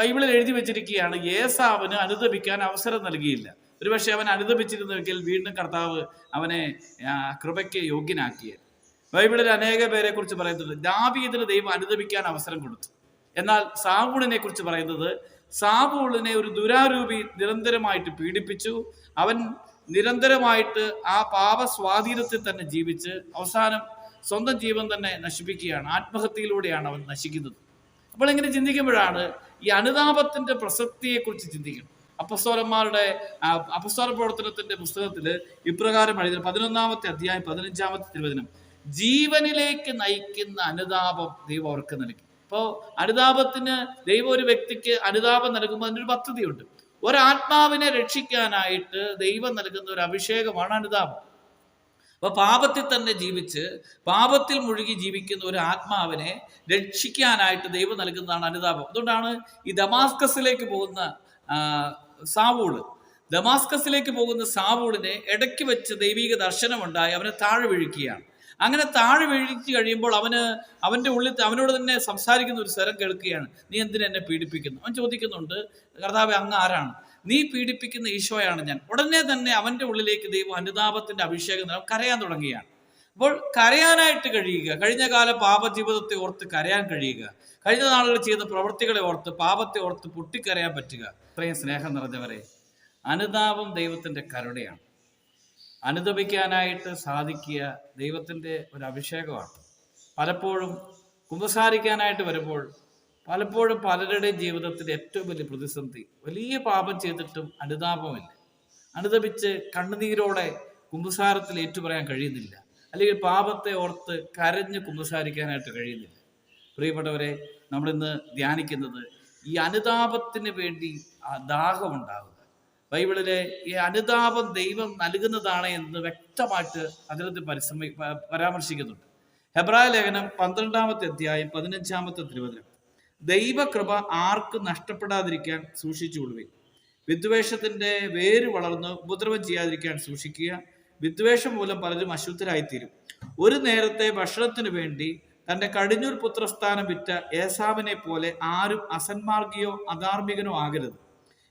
ബൈബിളിൽ എഴുതി വെച്ചിരിക്കുകയാണ് ഏസാവിന് അനുദപിക്കാൻ അവസരം നൽകിയില്ല. ഒരുപക്ഷെ അവൻ അനുദപിച്ചിരുന്നുവെങ്കിൽ വീണ്ടും കർത്താവ് അവനെ കൃപയ്ക്ക് യോഗ്യനാക്കിയത് ബൈബിളിൽ അനേക പേരെ കുറിച്ച് പറയുന്നുണ്ട് ദാവീദിന് ദൈവം അനുദപിക്കാൻ അവസരം കൊടുത്തു. എന്നാൽ സാവൂളിനെ കുറിച്ച് പറയുന്നത് സാവൂളിനെ ഒരു ദുരാരൂപി നിരന്തരമായിട്ട് പീഡിപ്പിച്ചു അവൻ നിരന്തരമായിട്ട് ആ പാപ സ്വാധീനത്തിൽ തന്നെ ജീവിച്ച് അവസാനം സ്വന്തം ജീവൻ തന്നെ നശിപ്പിക്കുകയാണ് ആത്മഹത്യയിലൂടെയാണ് അവൻ നശിക്കുന്നത്. അപ്പോൾ ഇങ്ങനെ ചിന്തിക്കുമ്പോഴാണ് ഈ അനുതാപത്തിന്റെ പ്രസക്തിയെക്കുറിച്ച് ചിന്തിക്കണം അപ്പസ്തോലന്മാരുടെ അപസ്വര പ്രവർത്തനത്തിന്റെ പുസ്തകത്തിൽ ഇപ്രകാരം എഴുതുന്നത് പതിനൊന്നാമത്തെ അധ്യായം പതിനഞ്ചാമത്തെ തിരുവചനം. ജീവനിലേക്ക് നയിക്കുന്ന അനുതാപം ദൈവം അവർക്ക് നൽകി. അപ്പോൾ അനുതാപത്തിന് ദൈവം ഒരു വ്യക്തിക്ക് അനുതാപം നൽകുമ്പോൾ അതിനൊരു പദ്ധതിയുണ്ട്. ഒരാത്മാവിനെ രക്ഷിക്കാനായിട്ട് ദൈവം നൽകുന്ന ഒരു അഭിഷേകമാണ് അനുതാപം. അപ്പൊ പാപത്തിൽ തന്നെ ജീവിച്ച് പാപത്തിൽ മുഴുകി ജീവിക്കുന്ന ഒരു ആത്മാവിനെ രക്ഷിക്കാനായിട്ട് ദൈവം നൽകുന്നതാണ് അനുതാപം. അതുകൊണ്ടാണ് ഈ ദമാസ്കസിലേക്ക് പോകുന്ന സാവൂൾ. ദമാസ്കസിലേക്ക് പോകുന്ന സാവൂളിനെ ഇടയ്ക്ക് വെച്ച് ദൈവിക ദർശനമുണ്ടായി അവനെ താഴെ വീഴിക്കുകയാണ് അങ്ങനെ താഴെ വീഴ്ച കഴിയുമ്പോൾ അവന് അവന്റെ ഉള്ളിൽ അവനോട് തന്നെ സംസാരിക്കുന്ന ഒരു സ്വരം കേൾക്കുകയാണ്. നീ എന്തിനെ എന്നെ പീഡിപ്പിക്കുന്നു? അവൻ ചോദിക്കുന്നുണ്ട് കർത്താവ് അങ്ങ് ആരാണ്? നീ പീഡിപ്പിക്കുന്ന ഈശോയാണ് ഞാൻ. ഉടനെ തന്നെ അവന്റെ ഉള്ളിലേക്ക് ദൈവം അനുതാപത്തിന്റെ അഭിഷേകം നൽകും കരയാൻ തുടങ്ങുകയാണ്. അപ്പോൾ കരയാനായിട്ട് കഴിയുക കഴിഞ്ഞ കാല പാപജീവിതത്തെ ഓർത്ത് കരയാൻ കഴിയുക കഴിഞ്ഞ നാളുകൾ ചെയ്ത പ്രവൃത്തികളെ ഓർത്ത് പാപത്തെ ഓർത്ത് പൊട്ടിക്കരയാൻ പറ്റുക ഇത്രയും സ്നേഹം നിറഞ്ഞവരെ അനുതാപം ദൈവത്തിന്റെ കരുണയാണ്. അനുദപിക്കാനായിട്ട് സാധിക്കുക ദൈവത്തിന്റെ ഒരു അഭിഷേകമാണ്. പലപ്പോഴും കുമ്പസാരിക്കാനായിട്ട് വരുമ്പോൾ പലപ്പോഴും പലരുടെയും ജീവിതത്തിൽ ഏറ്റവും വലിയ പ്രതിസന്ധി വലിയ പാപം ചെയ്തിട്ടും അനുതാപമില്ല. അനുദപിച്ച് കണ്ണുനീരോടെ കുമ്പസാരത്തിൽ ഏറ്റുപറയാൻ കഴിയുന്നില്ല. അല്ലെങ്കിൽ പാപത്തെ ഓർത്ത് കരഞ്ഞ് കുമ്പസാരിക്കാനായിട്ട് കഴിയുന്നില്ല. പ്രിയപ്പെട്ടവരെ നമ്മളിന്ന് ധ്യാനിക്കുന്നത് ഈ അനുതാപത്തിന് വേണ്ടി ആ ദാഹമുണ്ടാകുക ബൈബിളിലെ ഈ അനുതാപം ദൈവം നൽകുന്നതാണ് എന്ന് വ്യക്തമായിട്ട് അതിനകത്ത് പരിശ്രമി പരാമർശിക്കുന്നുണ്ട്. ഹെബ്രായ ലേഖനം പന്ത്രണ്ടാമത്തെ അധ്യായം പതിനഞ്ചാമത്തെ തിരുവചനം. ദൈവകൃപ ആർക്ക് നഷ്ടപ്പെടാതിരിക്കാൻ സൂക്ഷിച്ചുകൊള്ളുവിൻ. വിദ്വേഷത്തിന്റെ വേര് വളർന്ന് ഉപദ്രവം ചെയ്യാതിരിക്കാൻ സൂക്ഷിക്കുക. വിദ്വേഷം മൂലം പലരും അശുദ്ധരായിത്തീരും. ഒരു നേരത്തെ ഭക്ഷണത്തിന് വേണ്ടി തന്റെ കടിഞ്ഞൂർ പുത്രസ്ഥാനം വിറ്റ ഏസാവിനെ പോലെ ആരും അസന്മാർഗിയോ അധാർമികനോ ആകരുത്.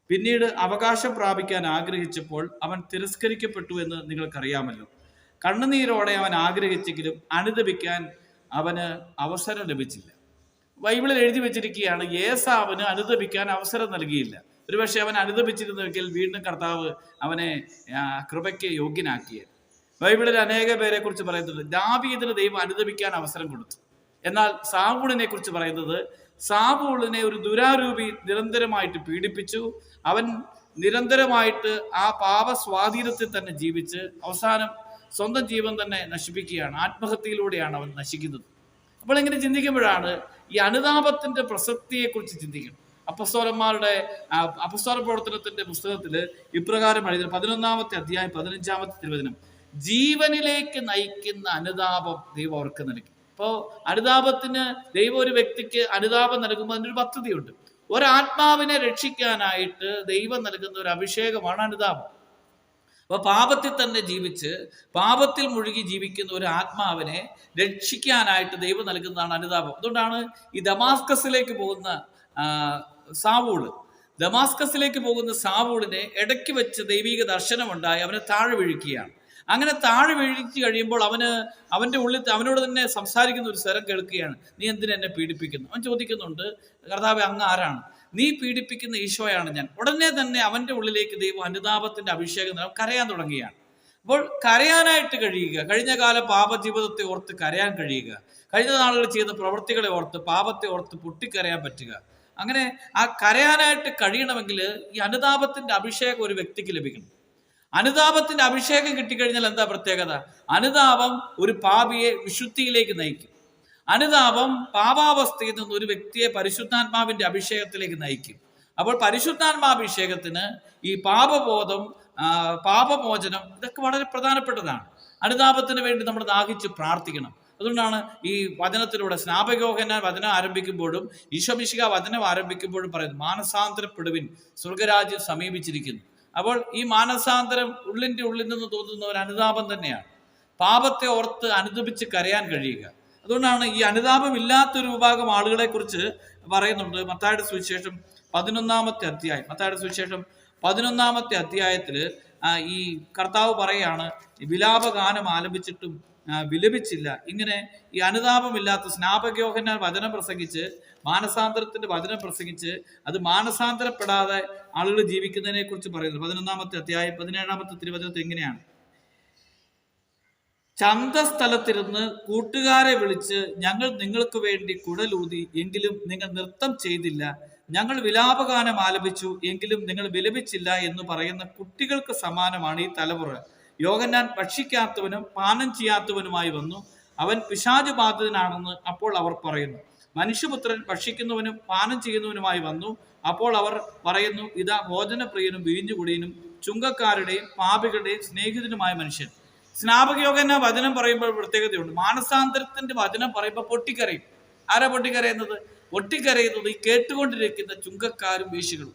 പിന്നീട് അവകാശം പ്രാപിക്കാൻ ആഗ്രഹിച്ചപ്പോൾ അവൻ തിരസ്കരിക്കപ്പെട്ടു എന്ന് നിങ്ങൾക്കറിയാമല്ലോ. കണ്ണുനീരോടെ അവൻ ആഗ്രഹിച്ചെങ്കിലും അനുദപിക്കാൻ അവന് അവസരം ലഭിച്ചില്ല. ബൈബിളിൽ എഴുതി വെച്ചിരിക്കുകയാണ് ഏസാവിന് അനുദപിക്കാൻ അവസരം നൽകിയില്ല. ഒരുപക്ഷെ അവൻ അനുദപിച്ചിരുന്നുവെങ്കിൽ വീണ്ടും കർത്താവ് അവനെ കൃപയ്ക്ക് യോഗ്യനാക്കിയത് ബൈബിളിൽ അനേക പേരെ കുറിച്ച് പറയുന്നുണ്ട് ദാവീദിന് ദൈവം അനുദപിക്കാൻ അവസരം കൊടുത്തു. എന്നാൽ സാവൂളിനെ കുറിച്ച് പറയുന്നത് സാവൂളിനെ ഒരു ദുരാരൂപി നിരന്തരമായിട്ട് പീഡിപ്പിച്ചു. അവൻ നിരന്തരമായിട്ട് ആ പാപ സ്വാധീനത്തിൽ തന്നെ ജീവിച്ച് അവസാനം സ്വന്തം ജീവൻ തന്നെ നശിപ്പിക്കുകയാണ്. ആത്മഹത്യയിലൂടെയാണ് അവൻ നശിക്കുന്നത്. അപ്പോൾ ഇങ്ങനെ ചിന്തിക്കുമ്പോഴാണ് ഈ അനുതാപത്തിന്റെ പ്രസക്തിയെക്കുറിച്ച് ചിന്തിക്കുന്നത്. അപ്പസ്തോലന്മാരുടെ ആ, അപ്പസ്തോല പ്രവർത്തനത്തിന്റെ പുസ്തകത്തിൽ ഇപ്രകാരം എഴുതുന്നത് പതിനൊന്നാമത്തെ അധ്യായം പതിനഞ്ചാമത്തെ തിരുവചനം. ജീവനിലേക്ക് നയിക്കുന്ന അനുതാപം ദൈവം അവർക്ക് നൽകി. അപ്പോൾ അനുതാപത്തിന് ദൈവം ഒരു വ്യക്തിക്ക് അനുതാപം നൽകുമ്പോൾ അതിനൊരു പദ്ധതിയുണ്ട്. ഒരാത്മാവിനെ രക്ഷിക്കാനായിട്ട് ദൈവം നൽകുന്ന ഒരു അഭിഷേകമാണ് അനുതാപം. അപ്പൊ പാപത്തിൽ തന്നെ ജീവിച്ച് പാപത്തിൽ മുഴുകി ജീവിക്കുന്ന ഒരു ആത്മാവിനെ രക്ഷിക്കാനായിട്ട് ദൈവം നൽകുന്നതാണ് അനുതാപം. അതുകൊണ്ടാണ് ഈ ദമാസ്കസിലേക്ക് പോകുന്ന സാവൂൾ. ദമാസ്കസിലേക്ക് പോകുന്ന സാവൂളിനെ ഇടയ്ക്ക് വെച്ച് ദൈവിക ദർശനമുണ്ടായി അവനെ താഴെ വീഴിക്കുകയാണ് അങ്ങനെ താഴെ വീഴ്ച കഴിയുമ്പോൾ അവന് അവന്റെ ഉള്ളിൽ അവനോട് തന്നെ സംസാരിക്കുന്ന ഒരു സ്വരം കേൾക്കുകയാണ്. നീ എന്തിനെ എന്നെ പീഡിപ്പിക്കുന്നു? അവൻ ചോദിക്കുന്നുണ്ട് കർത്താവ് അങ്ങ് ആരാണ്? നീ പീഡിപ്പിക്കുന്ന ഈശോയാണ് ഞാൻ. ഉടനെ തന്നെ അവന്റെ ഉള്ളിലേക്ക് ദൈവം അനുതാപത്തിന്റെ അഭിഷേകം നൽകും കരയാൻ തുടങ്ങുകയാണ്. അപ്പോൾ കരയാനായിട്ട് കഴിയുക കഴിഞ്ഞ കാല പാപജീവിതത്തെ ഓർത്ത് കരയാൻ കഴിയുക കഴിഞ്ഞ നാളുകൾ ചെയ്ത പ്രവൃത്തികളെ ഓർത്ത് പാപത്തെ ഓർത്ത് പൊട്ടിക്കരയാൻ പറ്റുക. അങ്ങനെ ആ കരയാനായിട്ട് കഴിയണമെങ്കിൽ ഈ അനുതാപത്തിന്റെ അഭിഷേകം ഒരു വ്യക്തിക്ക് ലഭിക്കണം. അനുതാപത്തിന്റെ അഭിഷേകം കിട്ടിക്കഴിഞ്ഞാൽ എന്താ പ്രത്യേകത? അനുതാപം ഒരു പാപിയെ വിശുദ്ധിയിലേക്ക് നയിക്കും. അനുതാപം പാപാവസ്ഥയിൽ നിന്ന് ഒരു വ്യക്തിയെ പരിശുദ്ധാത്മാവിന്റെ അഭിഷേകത്തിലേക്ക് നയിക്കും. അപ്പോൾ പരിശുദ്ധാത്മാഭിഷേകത്തിന് ഈ പാപബോധം പാപമോചനം ഇതൊക്കെ വളരെ പ്രധാനപ്പെട്ടതാണ്. അനുതാപത്തിന് വേണ്ടി നമ്മൾ ദാഹിച്ച് പ്രാർത്ഥിക്കണം. അതുകൊണ്ടാണ് ഈ വചനത്തിലൂടെ സ്നാപകോഹന വചനം ആരംഭിക്കുമ്പോഴും ഈശോമിശിക വചനം ആരംഭിക്കുമ്പോഴും പറയുന്നത് മാനസാന്തരപ്പെടുവിൻ സ്വർഗരാജ്യം സമീപിച്ചിരിക്കുന്നു. അപ്പോൾ ഈ മാനസാന്തരം ഉള്ളിന്റെ ഉള്ളിൽ നിന്ന് തോന്നുന്ന ഒരു അനുതാപം തന്നെയാണ്. പാപത്തെ ഓർത്ത് അനുദപിച്ച് കരയാൻ കഴിയുക. അതുകൊണ്ടാണ് ഈ അനുതാപമില്ലാത്തൊരു വിഭാഗം ആളുകളെ കുറിച്ച് പറയുന്നുണ്ട്. മത്തായുടെ സുവിശേഷം പതിനൊന്നാമത്തെ അധ്യായം. മത്തായുടെ സുവിശേഷം പതിനൊന്നാമത്തെ അധ്യായത്തിൽ ഈ കർത്താവ് പറയാണ് വിലാപഗാനം ആലപിച്ചിട്ടും വിലപിച്ചില്ല. ഇങ്ങനെ ഈ അനുതാപമില്ലാത്ത സ്നാപകയോഹന വചനം പ്രസംഗിച്ച് മാനസാന്തരത്തിന്റെ വചനം പ്രസംഗിച്ച് അത് മാനസാന്തരപ്പെടാതെ ആളുകൾ ജീവിക്കുന്നതിനെ കുറിച്ച് പറയുന്നത്. പതിനൊന്നാമത്തെ അധ്യായം പതിനേഴാമത്തെ തിരുവചനത്തിൽ എങ്ങനെയാണ് ചന്തസ്ഥലത്തിരുന്ന് കൂട്ടുകാരെ വിളിച്ച് ഞങ്ങൾ നിങ്ങൾക്ക് വേണ്ടി കുടലൂതി എങ്കിലും നിങ്ങൾ നൃത്തം ചെയ്തില്ല. ഞങ്ങൾ വിലാപഗാനം ആലപിച്ചു എങ്കിലും നിങ്ങൾ വിലപിച്ചില്ല എന്ന് പറയുന്ന കുട്ടികൾക്ക് സമാനമാണ് ഈ തലമുറ. യോഗന്നാൻ ഭക്ഷിക്കാത്തവനും പാനം ചെയ്യാത്തവനുമായി വന്നു. അവൻ പിശാചുബാധിതനാണെന്ന് അപ്പോൾ അവർ പറയുന്നു. മനുഷ്യപുത്രൻ ഭക്ഷിക്കുന്നവനും പാനം ചെയ്യുന്നവനുമായി വന്നു. അപ്പോൾ അവർ പറയുന്നു ഇതാ ഭോജനപ്രിയനും വീഞ്ഞുകുടിയനും ചുങ്കക്കാരുടെയും പാപികളുടെയും സ്നേഹിതനുമായ മനുഷ്യൻ. സ്നാപകയോഗന വചനം പറയുമ്പോൾ പ്രത്യേകതയുണ്ട്. മാനസാന്തരത്തിന്റെ വചനം പറയുമ്പോൾ പൊട്ടിക്കരയും. ആരാ പൊട്ടിക്കരയുന്നത്? പൊട്ടിക്കരയുന്നത് ഈ കേട്ടുകൊണ്ടിരിക്കുന്ന ചുങ്കക്കാരും വീശികളും.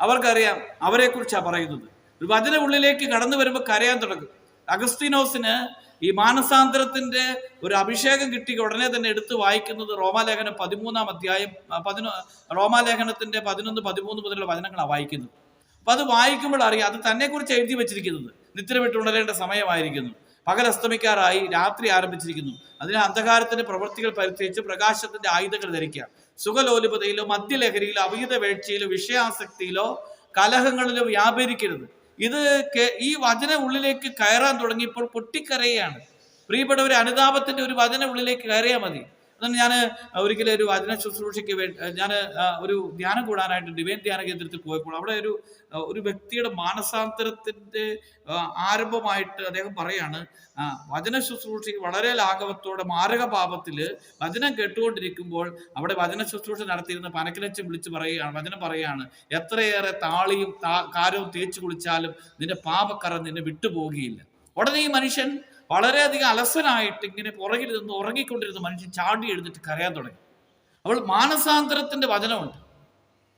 അവർക്കറിയാം അവരെ കുറിച്ചാണ് പറയുന്നത്. ഒരു വചന ഉള്ളിലേക്ക് കടന്നു വരുമ്പോൾ കരയാൻ തുടങ്ങും. അഗസ്തീനോസിന് ഈ മാനസാന്തരത്തിന്റെ ഒരു അഭിഷേകം കിട്ടി ഉടനെ തന്നെ എടുത്ത് വായിക്കുന്നത് റോമാലേഖനം പതിമൂന്നാം അധ്യായം പതിനൊ റോമാലേഖനത്തിന്റെ പതിനൊന്ന് പതിമൂന്ന് മുതലുള്ള വചനങ്ങളാണ് വായിക്കുന്നത്. അപ്പൊ അത് വായിക്കുമ്പോൾ അറിയാം അത് തന്നെ കുറിച്ച് എഴുതി വെച്ചിരിക്കുന്നത്. നിദ്ര സമയമായിരിക്കുന്നു. പകൽ അസ്തമിക്കാറായി രാത്രി ആരംഭിച്ചിരിക്കുന്നു. അതിന് അന്ധകാരത്തിന്റെ പ്രവൃത്തികൾ പരിത്യജിച്ച് പ്രകാശത്തിന്റെ ആയുധങ്ങൾ ധരിക്കുക. സുഖലോലുപതയിലോ മദ്യലഹരിയിലോ അവിഹിത വേഴ്ചയിലോ വിഷയാസക്തിയിലോ കലഹങ്ങളിലോ വ്യാപരിക്കരുത്. ഇത് ഈ വചന ഉള്ളിലേക്ക് കയറാൻ തുടങ്ങിയപ്പോൾ പൊട്ടിക്കരയാണ്. പ്രിയപ്പെട്ടവരെ അനുതാപത്തിന്റെ ഒരു വചന ഉള്ളിലേക്ക് കയറിയാൽ മതി. അതാണ് ഞാൻ ഒരിക്കലും ഒരു വചന ശുശ്രൂഷയ്ക്ക് വേണ്ടി ഞാൻ ഒരു ധ്യാനം കൂടാനായിട്ട് ഡിവൈൻ ധ്യാന കേന്ദ്രത്തിൽ പോയപ്പോൾ അവിടെ ഒരു ഒരു വ്യക്തിയുടെ മാനസാന്തരത്തിന്റെ ആരംഭമായിട്ട് അദ്ദേഹം പറയാണ് വചന ശുശ്രൂഷയ്ക്ക് വളരെ ലാഘവത്തോടെ മാരക പാപത്തിൽ വചനം കേട്ടുകൊണ്ടിരിക്കുമ്പോൾ അവിടെ വചന ശുശ്രൂഷ നടത്തിയിരുന്ന പനക്കിലച്ചൻ വിളിച്ച് പറയുകയാണ് വചനം പറയുകയാണ് എത്രയേറെ താളിയും കാരവും തേച്ചു കുളിച്ചാലും നിന്റെ പാപക്കറ നിന്നെ വിട്ടുപോകുകയില്ല ഉടനെ ഈ മനുഷ്യൻ വളരെയധികം അലസനായിട്ട് ഇങ്ങനെ പുറകിൽ നിന്ന് ഉറങ്ങിക്കൊണ്ടിരുന്ന മനുഷ്യൻ ചാടി എഴുന്നിട്ട് കരയാൻ തുടങ്ങി. അവൾ മാനസാന്തരത്തിന്റെ വചനമുണ്ട്.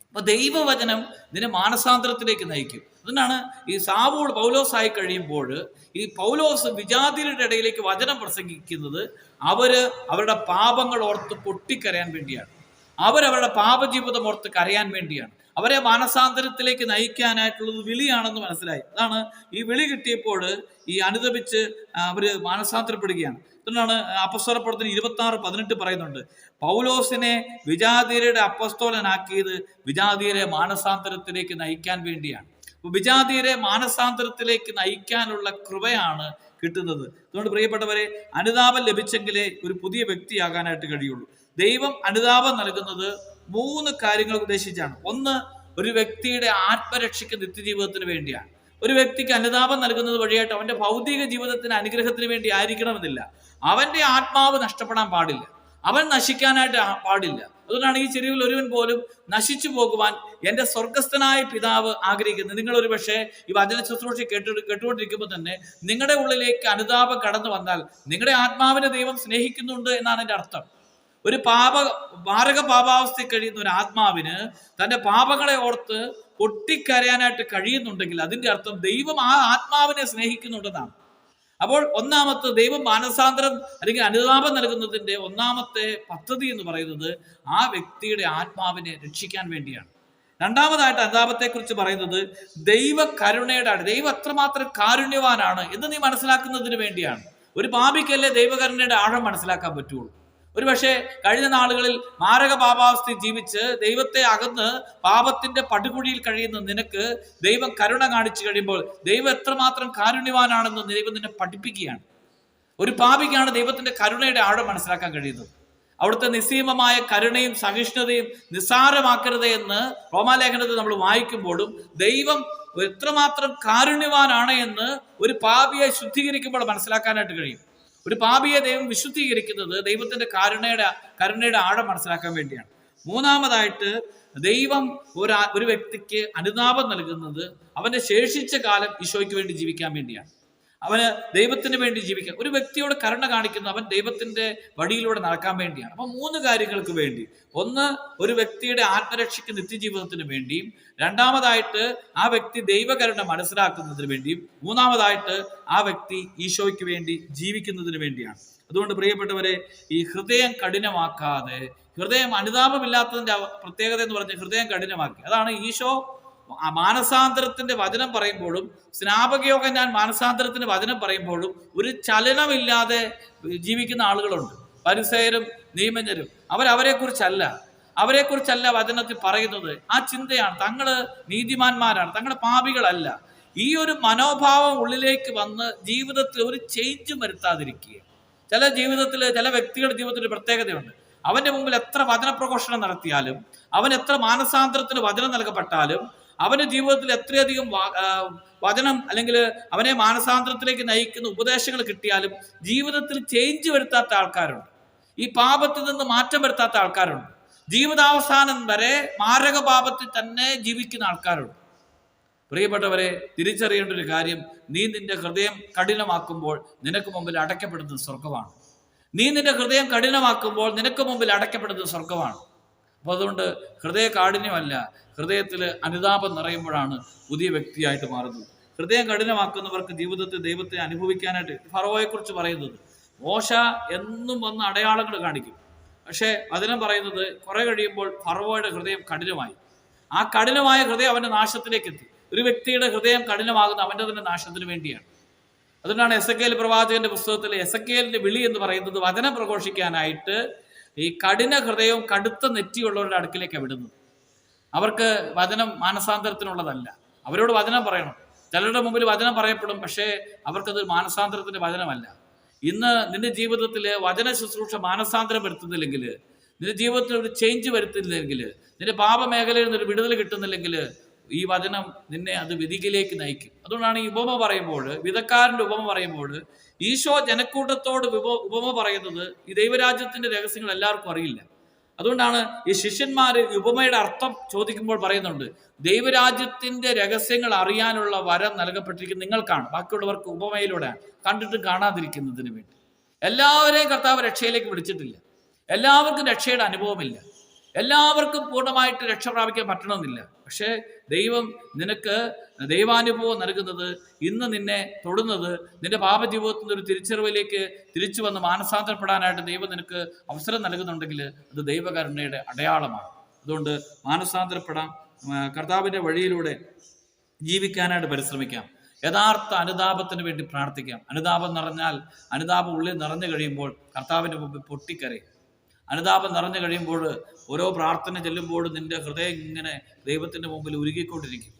അപ്പൊ ദൈവവചനം ഇതിനെ മാനസാന്തരത്തിലേക്ക് നയിക്കും. അതിനാണ് ഈ സാവൂൾ പൗലോസ് ആയി കഴിയുമ്പോൾ ഈ പൗലോസ് വിജാതിരുടെ ഇടയിലേക്ക് വചനം പ്രസംഗിക്കുന്നത് അവർ അവരുടെ പാപങ്ങൾ ഓർത്ത് പൊട്ടിക്കരയാൻ വേണ്ടിയാണ്. അവരവരുടെ പാപജീവിതം ഓർത്ത് കരയാൻ വേണ്ടിയാണ്. അവരെ മാനസാന്തരത്തിലേക്ക് നയിക്കാനായിട്ടുള്ളത് വിളിയാണെന്ന് മനസ്സിലായി. അതാണ് ഈ വിളി കിട്ടിയപ്പോൾ ഈ അനുദപിച്ച് അവർ മാനസാന്തരപ്പെടുകയാണ്. അതുകൊണ്ടാണ് അപ്പസ്വരപ്പുറത്തിന് ഇരുപത്തി ആറ് പതിനെട്ട് പറയുന്നുണ്ട്. പൗലോസിനെ വിജാതീയരുടെ അപ്പസ്തോലനാക്കിയത് വിജാതീയരെ മാനസാന്തരത്തിലേക്ക് നയിക്കാൻ വേണ്ടിയാണ്. അപ്പോൾ വിജാതീയരെ മാനസാന്തരത്തിലേക്ക് നയിക്കാനുള്ള കൃപയാണ് കിട്ടുന്നത്. അതുകൊണ്ട് പ്രിയപ്പെട്ടവരെ അനുതാപം ലഭിച്ചെങ്കിലേ ഒരു പുതിയ വ്യക്തിയാകാനായിട്ട് കഴിയുള്ളൂ. ദൈവം അനുതാപം നൽകുന്നത് മൂന്ന് കാര്യങ്ങൾ ഉദ്ദേശിച്ചാണ്. ഒന്ന് ഒരു വ്യക്തിയുടെ ആത്മരക്ഷയ്ക്ക് നിത്യജീവിതത്തിന് വേണ്ടിയാണ്. ഒരു വ്യക്തിക്ക് അനുതാപം നൽകുന്നത് വഴിയായിട്ട് അവന്റെ ഭൗതിക ജീവിതത്തിന് അനുഗ്രഹത്തിന് വേണ്ടി ആയിരിക്കണമെന്നില്ല. അവന്റെ ആത്മാവ് നഷ്ടപ്പെടാൻ പാടില്ല. അവൻ നശിക്കാനായിട്ട് പാടില്ല. അതുകൊണ്ടാണ് ഈ ചെരുവിൽ ഒരുവൻ പോലും നശിച്ചു പോകുവാൻ എന്റെ സ്വർഗസ്ഥനായ പിതാവ് ആഗ്രഹിക്കുന്നത്. നിങ്ങൾ ഒരു പക്ഷേ ഈ വചന ശുശ്രൂഷ കേട്ടു കേട്ടുകൊണ്ടിരിക്കുമ്പോൾ തന്നെ നിങ്ങളുടെ ഉള്ളിലേക്ക് അനുതാപം കടന്നു വന്നാൽ നിങ്ങളുടെ ആത്മാവിനെ ദൈവം സ്നേഹിക്കുന്നുണ്ട് എന്നാണ് എന്റെ അർത്ഥം. ഒരു പാപ മാരക പാപാവസ്ഥയിൽ കഴിയുന്ന ഒരു ആത്മാവിന് തന്റെ പാപങ്ങളെ ഓർത്ത് പൊട്ടിക്കരയാനായിട്ട് കഴിയുന്നുണ്ടെങ്കിൽ അതിന്റെ അർത്ഥം ദൈവം ആ ആത്മാവിനെ സ്നേഹിക്കുന്നുണ്ടെന്നാണ്. അപ്പോൾ ഒന്നാമത്തെ ദൈവം മാനസാന്തരം അല്ലെങ്കിൽ അനുതാപം നൽകുന്നതിന്റെ ഒന്നാമത്തെ പദ്ധതി എന്ന് പറയുന്നത് ആ വ്യക്തിയുടെ ആത്മാവിനെ രക്ഷിക്കാൻ വേണ്ടിയാണ്. രണ്ടാമതായിട്ട് അനുതാപത്തെ കുറിച്ച് പറയുന്നത് ദൈവ കരുണയുടെ ദൈവം അത്രമാത്രം കാരുണ്യവാനാണ് എന്ന് നീ മനസ്സിലാക്കുന്നതിന് വേണ്ടിയാണ്. ഒരു പാപിക്കല്ലേ ദൈവകരുണയുടെ ആഴം മനസ്സിലാക്കാൻ പറ്റുള്ളൂ? ഒരു പക്ഷേ കഴിഞ്ഞ നാളുകളിൽ മാരക പാപാവസ്ഥയിൽ ജീവിച്ച് ദൈവത്തെ അകന്ന് പാപത്തിന്റെ പടുകുഴിയിൽ കഴിയുന്ന നിനക്ക് ദൈവം കരുണ കാണിച്ചു കഴിയുമ്പോൾ ദൈവം എത്രമാത്രം കാരുണ്യവാനാണെന്ന് ദൈവം നിന്നെ പഠിപ്പിക്കുകയാണ്. ഒരു പാപിക്കാണ് ദൈവത്തിന്റെ കരുണയുടെ ആഴം മനസ്സിലാക്കാൻ കഴിയുന്നത്. അവിടുത്തെ നിസ്സീമമായ കരുണയും സഹിഷ്ണുതയും നിസ്സാരമാക്കരുത് എന്ന് റോമാലേഖനത്തിൽ നമ്മൾ വായിക്കുമ്പോഴും ദൈവം എത്രമാത്രം കാരുണ്യവാനാണ് എന്ന് ഒരു പാപിയെ ശുദ്ധീകരിക്കുമ്പോൾ മനസ്സിലാക്കാനായിട്ട് കഴിയും. ഒരു പാപിയെ ദൈവം വിശുദ്ധീകരിക്കുന്നത് ദൈവത്തിന്റെ കരുണയുടെ കരുണയുടെ ആഴം മനസ്സിലാക്കാൻ വേണ്ടിയാണ്. മൂന്നാമതായിട്ട് ദൈവം ഒരു ഒരു വ്യക്തിക്ക് അനുതാപം നൽകുന്നത് അവന്റെ ശേഷിച്ച കാലം ഈശോയ്ക്ക് വേണ്ടി ജീവിക്കാൻ വേണ്ടിയാണ്. അവന് ദൈവത്തിന് വേണ്ടി ജീവിക്കാൻ. ഒരു വ്യക്തിയോട് കരുണ കാണിക്കുന്ന അവൻ ദൈവത്തിന്റെ വഴിയിലൂടെ നടക്കാൻ വേണ്ടിയാണ്. അപ്പൊ മൂന്ന് കാര്യങ്ങൾക്ക് വേണ്ടി. ഒന്ന് ഒരു വ്യക്തിയുടെ ആത്മരക്ഷയ്ക്ക് നിത്യജീവിതത്തിന് വേണ്ടിയും രണ്ടാമതായിട്ട് ആ വ്യക്തി ദൈവകരുണ മനസ്സിലാക്കുന്നതിന് വേണ്ടിയും മൂന്നാമതായിട്ട് ആ വ്യക്തി ഈശോയ്ക്ക് വേണ്ടി ജീവിക്കുന്നതിന് വേണ്ടിയാണ്. അതുകൊണ്ട് പ്രിയപ്പെട്ടവരെ ഈ ഹൃദയം കഠിനമാക്കാതെ ഹൃദയം അനുതാപമില്ലാത്തതിന്റെ പ്രത്യേകത എന്ന് പറഞ്ഞ ഹൃദയം കഠിനമാക്കി. അതാണ് ഈശോ ആ മാനസാന്തരത്തിന്റെ വചനം പറയുമ്പോഴും സ്നാപകയോഗം ഞാൻ മാനസാന്തരത്തിന്റെ വചനം പറയുമ്പോഴും ഒരു ചലനമില്ലാതെ ജീവിക്കുന്ന ആളുകളുണ്ട്. പരിസയരും നിയമജ്ഞരും അവരവരെ കുറിച്ചല്ല അവരെ കുറിച്ചല്ല വചനത്തിൽ പറയുന്നത്. ആ ചിന്തയാണ്. തങ്ങൾ നീതിമാന്മാരാണ്. തങ്ങൾ പാപികളല്ല. ഈ ഒരു മനോഭാവം ഉള്ളിലേക്ക് വന്ന് ജീവിതത്തിൽ ഒരു ചേഞ്ചും വരുത്താതിരിക്കുക ചില ജീവിതത്തിൽ ചില വ്യക്തികളുടെ ജീവിതത്തിൽ ഒരു പ്രത്യേകതയുണ്ട്. അവന്റെ മുമ്പിൽ എത്ര വചനപ്രഘോഷണം നടത്തിയാലും അവൻ എത്ര മാനസാന്തരത്തിന് വചനം നൽകപ്പെട്ടാലും അവന്റെ ജീവിതത്തിൽ എത്രയധികം വചനം അല്ലെങ്കിൽ അവനെ മാനസാന്തരത്തിലേക്ക് നയിക്കുന്ന ഉപദേശങ്ങൾ കിട്ടിയാലും ജീവിതത്തിൽ ചേഞ്ച് വരുത്താത്ത ആൾക്കാരുണ്ട്. ഈ പാപത്തിൽ നിന്ന് മാറ്റം വരുത്താത്ത ആൾക്കാരുണ്ട്. ജീവിതാവസാനം വരെ മാരക പാപത്തിൽ തന്നെ ജീവിക്കുന്ന ആൾക്കാരുണ്ട്. പ്രിയപ്പെട്ടവരെ തിരിച്ചറിയേണ്ട ഒരു കാര്യം നീ നിന്റെ ഹൃദയം കഠിനമാക്കുമ്പോൾ നിനക്ക് മുമ്പിൽ അടയ്ക്കപ്പെടുന്നത് സ്വർഗമാണ് നീ നിന്റെ ഹൃദയം കഠിനമാക്കുമ്പോൾ നിനക്ക് മുമ്പിൽ അടയ്ക്കപ്പെടുന്നത് സ്വർഗമാണ് അപ്പോൾ അതുകൊണ്ട് ഹൃദയ കാഠിന്യമല്ല ഹൃദയത്തിൽ അനുതാപം നിറയുമ്പോഴാണ് പുതിയ വ്യക്തിയായിട്ട് മാറുന്നത്. ഹൃദയം കഠിനമാക്കുന്നവർക്ക് ജീവിതത്തിൽ ദൈവത്തെ അനുഭവിക്കാനായിട്ട് ഫറവോയെക്കുറിച്ച് പറയുന്നത് മോശ എന്നും വന്ന് അടയാളങ്ങൾ കാണിക്കും. പക്ഷേ വചനം പറയുന്നത് കുറെ കഴിയുമ്പോൾ ഫറവോയുടെ ഹൃദയം കഠിനമായി. ആ കഠിനമായ ഹൃദയം അവന്റെ നാശത്തിലേക്ക് എത്തി. ഒരു വ്യക്തിയുടെ ഹൃദയം കഠിനമാകുന്ന അവന്റെ തന്നെ നാശത്തിന് വേണ്ടിയാണ്. അതുകൊണ്ടാണ് എസ് എ പ്രവാചകന്റെ പുസ്തകത്തിലെ എസ് എ വിളി എന്ന് പറയുന്നത് വചനം പ്രഘോഷിക്കാനായിട്ട് ഈ കഠിന ഹൃദയവും കടുത്ത നെറ്റിയുള്ളവരുടെ അടുക്കിലേക്കാണ് വിടുന്നത് അവർക്ക് വചനം മാനസാന്തരത്തിനുള്ളതല്ല. അവരോട് വചനം പറയണം. ചിലരുടെ മുമ്പിൽ വചനം പറയപ്പെടും പക്ഷേ അവർക്കത് മാനസാന്തരത്തിന്റെ വചനമല്ല. ഇന്ന് നിന്റെ ജീവിതത്തിൽ വചന ശുശ്രൂഷ മാനസാന്തരം വരുത്തുന്നില്ലെങ്കിൽ നിന്റെ ജീവിതത്തിൽ ഒരു ചേഞ്ച് വരുത്തുന്നില്ലെങ്കിൽ നിന്റെ പാപമേഖലയിൽ നിന്ന് ഒരു വിടുതൽ കിട്ടുന്നില്ലെങ്കിൽ ഈ വചനം നിന്നെ അത് വിധികിലേക്ക് നയിക്കും. അതുകൊണ്ടാണ് ഈ ഉപമ പറയുമ്പോൾ വിധക്കാരന്റെ ഉപമ പറയുമ്പോൾ ഈശോ ജനക്കൂട്ടത്തോട് ഉപ ഉപമ പറയുന്നത് ഈ ദൈവരാജ്യത്തിന്റെ രഹസ്യങ്ങൾ എല്ലാവർക്കും അറിയില്ല. അതുകൊണ്ടാണ് ഈ ശിഷ്യന്മാർ ഉപമയുടെ അർത്ഥം ചോദിക്കുമ്പോൾ പറയുന്നുണ്ട് ദൈവരാജ്യത്തിന്റെ രഹസ്യങ്ങൾ അറിയാനുള്ള വരം നൽകപ്പെട്ടിരിക്കുന്നത് നിങ്ങൾക്കാണ് ബാക്കിയുള്ളവർക്ക് ഉപമയിലൂടെ കണ്ടിട്ട് കാണാതിരിക്കുന്നതിന് വേണ്ടി. എല്ലാവരെയും കർത്താവ് രക്ഷയിലേക്ക് വിളിച്ചിട്ടില്ല. എല്ലാവർക്കും രക്ഷയുടെ അനുഭവമില്ല. എല്ലാവർക്കും പൂർണമായിട്ട് രക്ഷ പ്രാപിക്കാൻ പറ്റണമെന്നില്ല. പക്ഷേ ദൈവം നിനക്ക് ദൈവാനുഭവം നൽകുന്നത് ഇന്ന് നിന്നെ തൊടുന്നത് നിന്റെ പാപജീവിതത്തിൽ ഒരു തിരിച്ചറിവിലേക്ക് തിരിച്ചു വന്ന് മാനസാന്തരപ്പെടാനായിട്ട് ദൈവം നിനക്ക് അവസരം നൽകുന്നുണ്ടെങ്കിൽ അത് ദൈവകരുണയുടെ അടയാളമാണ്. അതുകൊണ്ട് മാനസാന്തരപ്പെടാം. കർത്താവിന്റെ വഴിയിലൂടെ ജീവിക്കാനായിട്ട് പരിശ്രമിക്കാം. യഥാർത്ഥ അനുതാപത്തിന് വേണ്ടി പ്രാർത്ഥിക്കാം. അനുതാപം നിറഞ്ഞാൽ അനുതാപം ഉള്ളിൽ നിറഞ്ഞു കഴിയുമ്പോൾ കർത്താവിന്റെ മുമ്പിൽ പൊട്ടിക്കരയും. അനുതാപം നിറഞ്ഞു കഴിയുമ്പോൾ ഓരോ പ്രാർത്ഥന ചെല്ലുമ്പോഴും നിന്റെ ഹൃദയം ഇങ്ങനെ ദൈവത്തിന്റെ മുമ്പിൽ ഉരുകിക്കൊണ്ടിരിക്കും.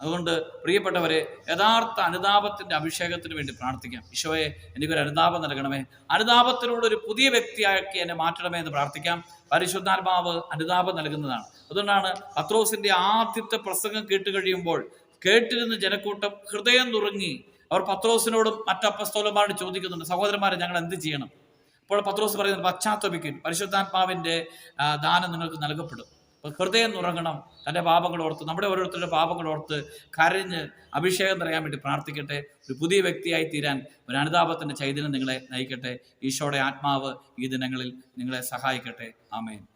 അതുകൊണ്ട് പ്രിയപ്പെട്ടവരെ യഥാർത്ഥ അനുതാപത്തിന്റെ അഭിഷേകത്തിന് വേണ്ടി പ്രാർത്ഥിക്കാം. ഈശോയെ എനിക്കൊരു അനുതാപം നൽകണമേ. അനുതാപത്തിലൂടെ ഒരു പുതിയ വ്യക്തിയാക്കി എന്നെ മാറ്റണമേ എന്ന് പ്രാർത്ഥിക്കാം. പരിശുദ്ധാത്മാവ് അനുതാപം നൽകുന്നതാണ്. അതുകൊണ്ടാണ് പത്രോസിന്റെ ആദ്യത്തെ പ്രസംഗം കേട്ട് കഴിയുമ്പോൾ കേട്ടിരുന്ന ജനക്കൂട്ടം ഹൃദയം നുറുങ്ങി അവർ പത്രോസിനോടും മറ്റപ്പസ്തോലന്മാരോട് ചോദിക്കുന്നുണ്ട് സഹോദരന്മാരെ ഞങ്ങൾ എന്ത് ചെയ്യണം? അപ്പോൾ പത്രോസ് പറയുന്നത് പശ്ചാത്തപിക്കും. പരിശുദ്ധാത്മാവിന്റെ ദാനം നിങ്ങൾക്ക് നൽകപ്പെടും. ഹൃദയം നുറങ്ങണം തന്റെ പാപങ്ങൾ ഓർത്ത് നമ്മുടെ ഓരോരുത്തരുടെ പാപങ്ങൾ ഓർത്ത് കരഞ്ഞ് അഭിഷേകം നിറയാൻ വേണ്ടി പ്രാർത്ഥിക്കട്ടെ. ഒരു പുതിയ വ്യക്തിയായി തീരാൻ ഒരു അനുതാപത്തിന്റെ ചൈതന്യം നിങ്ങളെ നയിക്കട്ടെ. ഈശോയുടെ ആത്മാവ് ഈ ദിനങ്ങളിൽ നിങ്ങളെ സഹായിക്കട്ടെ. ആമേൻ.